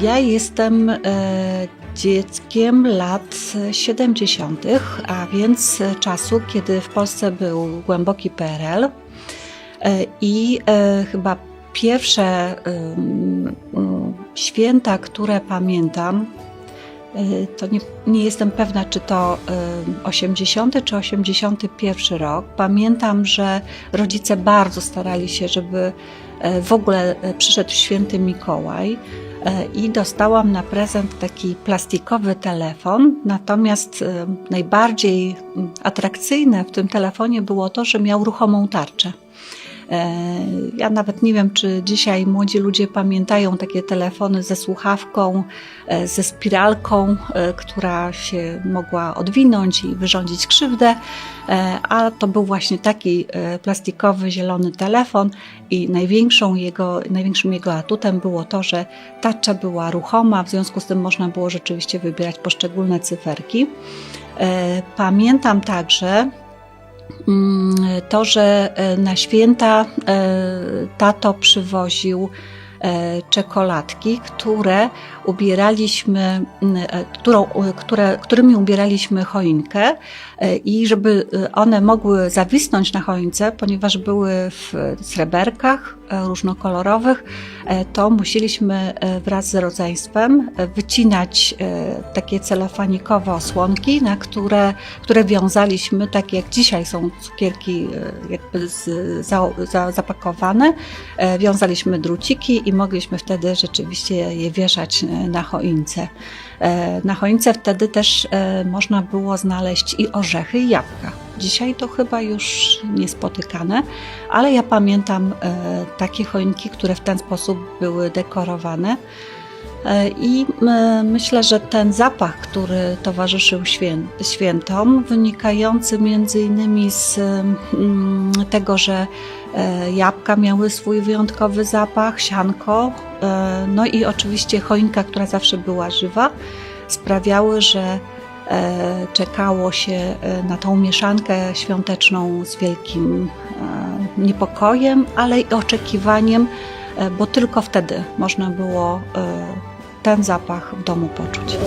Ja jestem e, dzieckiem lat 70., a więc czasu, kiedy w Polsce był głęboki PRL e, i e, chyba pierwsze święta, które pamiętam, to nie, nie jestem pewna, czy to ym, 80 czy 81 rok. Pamiętam, że rodzice bardzo starali się, żeby e, w ogóle przyszedł święty Mikołaj i dostałam na prezent taki plastikowy telefon. Natomiast najbardziej mm, atrakcyjne w tym telefonie było to, że miał ruchomą tarczę. E, Ja nawet nie wiem, czy dzisiaj młodzi ludzie pamiętają takie telefony ze słuchawką, e, ze spiralką, e, która się mogła odwinąć i wyrządzić krzywdę, a to był właśnie taki plastikowy, zielony telefon i największą jego, największym jego atutem było to, że tarcza była ruchoma, w związku z tym można było rzeczywiście wybierać poszczególne cyferki. Pamiętam także, to, że e, na święta e, tato przywoził czekoladki, które ubieraliśmy, e, którą, które, którymi ubieraliśmy choinkę e, i żeby e, one mogły zawisnąć na choince, ponieważ były w sreberkach e, różnokolorowych, e, to musieliśmy e, wraz z rodzeństwem e, wycinać e, takie celofanikowe osłonki, na które, które wiązaliśmy, tak jak dzisiaj są cukierki e, jakby z, za, za, zapakowane, e, wiązaliśmy druciki i mogliśmy wtedy rzeczywiście je wieszać e, na choince. E, Na choince wtedy też e, można było znaleźć i orzechy, i jabłka. Dzisiaj to chyba już niespotykane, ale ja pamiętam takie choinki, które w ten sposób były dekorowane. E, I e, myślę, że ten zapach, który towarzyszył świę- świętom, wynikający między innymi z mm, tego, że e, jabłka miały swój wyjątkowy zapach, sianko, no i oczywiście choinka, która zawsze była żywa, sprawiały, że czekało się na tą mieszankę świąteczną z wielkim niepokojem, ale i oczekiwaniem, bo tylko wtedy można było e, ten zapach w domu poczuć.